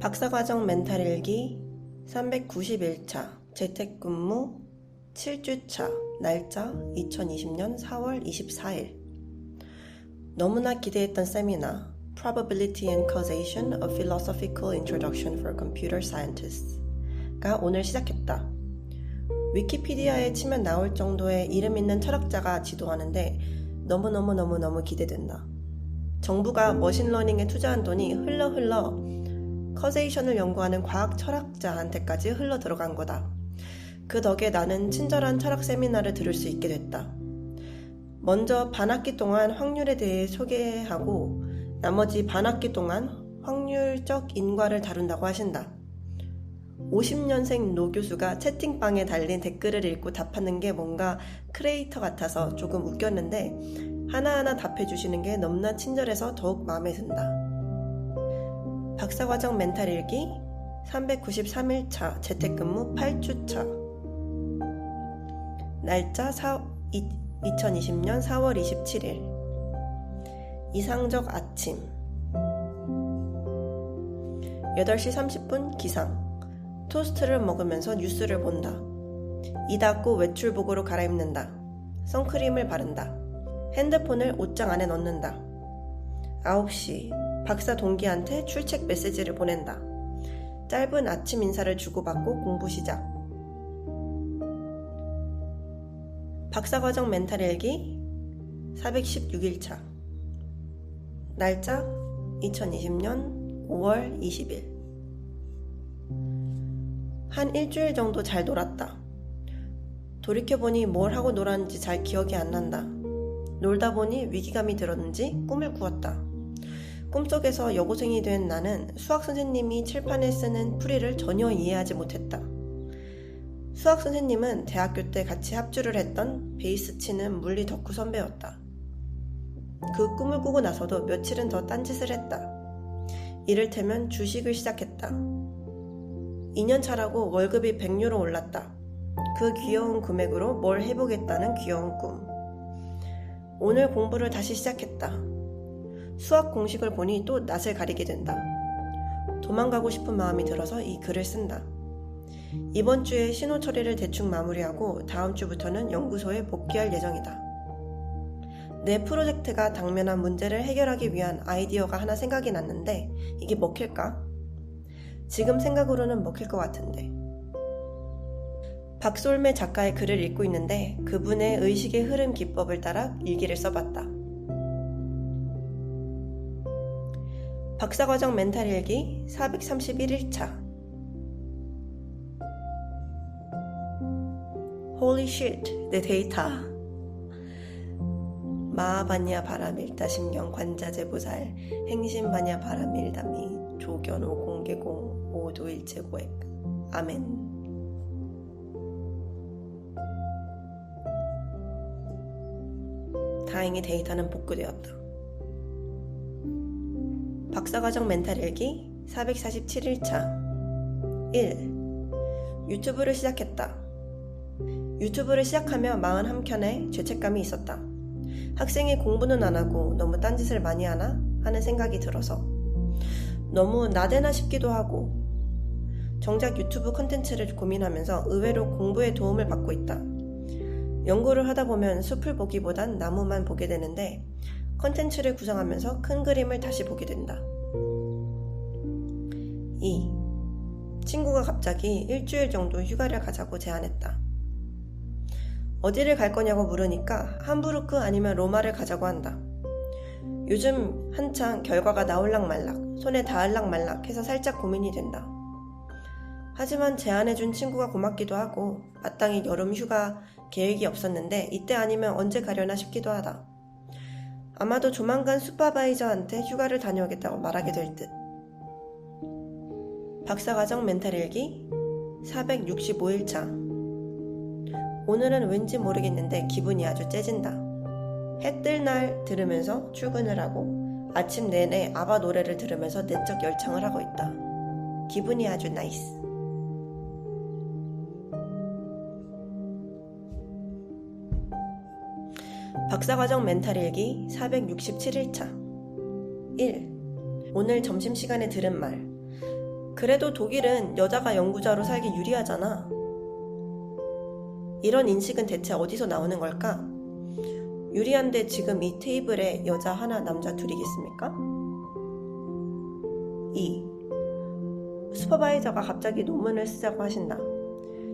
박사과정 멘탈 일기 391차 재택근무 7주차 날짜 2020년 4월 24일 너무나 기대했던 세미나 Probability and Causation of Philosophical Introduction for Computer Scientists 가 오늘 시작했다. 위키피디아에 치면 나올 정도의 이름 있는 철학자가 지도하는데 너무너무너무너무 기대된다. 정부가 머신러닝에 투자한 돈이 흘러 흘러 커세이션을 연구하는 과학 철학자한테까지 흘러 들어간 거다. 그 덕에 나는 친절한 철학 세미나를 들을 수 있게 됐다. 먼저 반 학기 동안 확률에 대해 소개하고 나머지 반 학기 동안 확률적 인과를 다룬다고 하신다. 50년생 노 교수가 채팅방에 달린 댓글을 읽고 답하는 게 뭔가 크리에이터 같아서 조금 웃겼는데 하나하나 답해주시는 게 너무나 친절해서 더욱 마음에 든다. 박사과정 멘탈 일기 393일차 재택근무 8주차 날짜 4, 2020년 4월 27일 이상적 아침 8시 30분 기상 토스트를 먹으면서 뉴스를 본다. 이 닫고 외출복으로 갈아입는다. 선크림을 바른다. 핸드폰을 옷장 안에 넣는다. 9시 박사 동기한테 출첵 메시지를 보낸다. 짧은 아침 인사를 주고받고 공부 시작. 박사과정 멘탈 일기 416일차 날짜 2020년 5월 20일 한 일주일 정도 잘 놀았다. 돌이켜보니 뭘 하고 놀았는지 잘 기억이 안 난다. 놀다 보니 위기감이 들었는지 꿈을 꾸었다. 꿈속에서 여고생이 된 나는 수학 선생님이 칠판에 쓰는 풀이를 전혀 이해하지 못했다. 수학 선생님은 대학교 때 같이 합주를 했던 베이스 치는 물리 덕후 선배였다. 그 꿈을 꾸고 나서도 며칠은 더 딴짓을 했다. 이를테면 주식을 시작했다. 2년 차라고 월급이 100유로 올랐다. 그 귀여운 금액으로 뭘 해보겠다는 귀여운 꿈. 오늘 공부를 다시 시작했다. 수학 공식을 보니 또 낯을 가리게 된다. 도망가고 싶은 마음이 들어서 이 글을 쓴다. 이번 주에 신호 처리를 대충 마무리하고 다음 주부터는 연구소에 복귀할 예정이다. 내 프로젝트가 당면한 문제를 해결하기 위한 아이디어가 하나 생각이 났는데 이게 먹힐까? 지금 생각으로는 먹힐 것 같은데. 박솔매 작가의 글을 읽고 있는데 그분의 의식의 흐름 기법을 따라 일기를 써봤다. 박사과정 멘탈 일기 431일차. Holy shit, 내 데이터. 마하바냐 바라밀다 심경 관자재 보살. 행신바냐 바라밀다미. 조견 오 공개공. 오도일체고액. 아멘 다행히 데이터는 복구되었다. 박사과정 멘탈 일기 447일차 1. 유튜브를 시작했다. 유튜브를 시작하며 마흔 한켠에 죄책감이 있었다. 학생이 공부는 안 하고 너무 딴짓을 많이 하나 하는 생각이 들어서 너무 나대나 싶기도 하고 정작 유튜브 컨텐츠를 고민하면서 의외로 공부에 도움을 받고 있다. 연구를 하다 보면 숲을 보기보단 나무만 보게 되는데 컨텐츠를 구성하면서 큰 그림을 다시 보게 된다. 2. 친구가 갑자기 일주일 정도 휴가를 가자고 제안했다. 어디를 갈 거냐고 물으니까 함부르크 아니면 로마를 가자고 한다. 요즘 한창 결과가 나올락 말락, 손에 닿을락 말락 해서 살짝 고민이 된다. 하지만 제안해준 친구가 고맙기도 하고 마땅히 여름 휴가 계획이 없었는데 이때 아니면 언제 가려나 싶기도 하다. 아마도 조만간 슈퍼바이저한테 휴가를 다녀오겠다고 말하게 될 듯. 박사과정 멘탈 일기 465일차 오늘은 왠지 모르겠는데 기분이 아주 째진다. 해 뜰 날 들으면서 출근을 하고 아침 내내 아바 노래를 들으면서 내적 열창을 하고 있다. 기분이 아주 나이스. 박사과정 멘탈 일기 467일차 1. 오늘 점심시간에 들은 말. 그래도 독일은 여자가 연구자로 살기 유리하잖아. 이런 인식은 대체 어디서 나오는 걸까? 유리한데 지금 이 테이블에 여자 하나, 남자 둘이겠습니까? 2. 슈퍼바이저가 갑자기 논문을 쓰자고 하신다.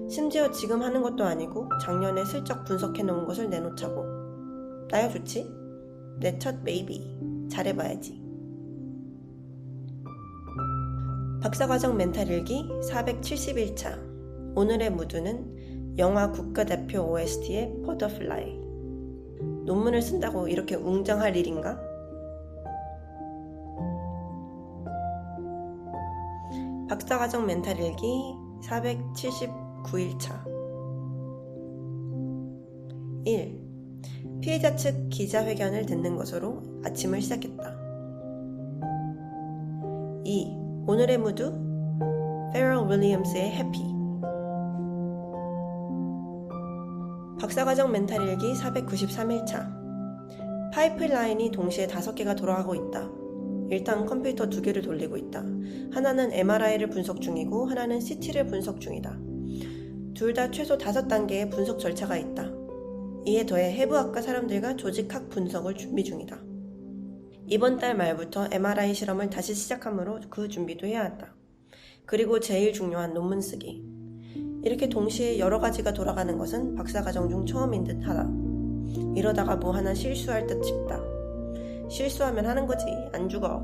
심지어 지금 하는 것도 아니고 작년에 슬쩍 분석해 놓은 것을 내놓자고. 나야 좋지? 내 첫 베이비. 잘해봐야지. 박사과정 멘탈 일기 471차. 오늘의 무드는 영화 국가대표 OST의 버터플라이. 논문을 쓴다고 이렇게 웅장할 일인가? 박사과정 멘탈 일기 479일차 1. 피해자 측 기자회견을 듣는 것으로 아침을 시작했다. 2. 오늘의 무드 페럴 윌리엄스의 해피 박사과정 멘탈 일기 493일차 파이프라인이 동시에 5개가 돌아가고 있다. 일단 컴퓨터 두 개를 돌리고 있다. 하나는 MRI를 분석 중이고 하나는 CT를 분석 중이다. 둘 다 최소 5단계의 분석 절차가 있다. 이에 더해 해부학과 사람들과 조직학 분석을 준비 중이다. 이번 달 말부터 MRI 실험을 다시 시작하므로 그 준비도 해야 한다. 그리고 제일 중요한 논문 쓰기. 이렇게 동시에 여러 가지가 돌아가는 것은 박사과정 중 처음인 듯 하다. 이러다가 뭐 하나 실수할 듯 싶다. 실수하면 하는 거지. 안 죽어.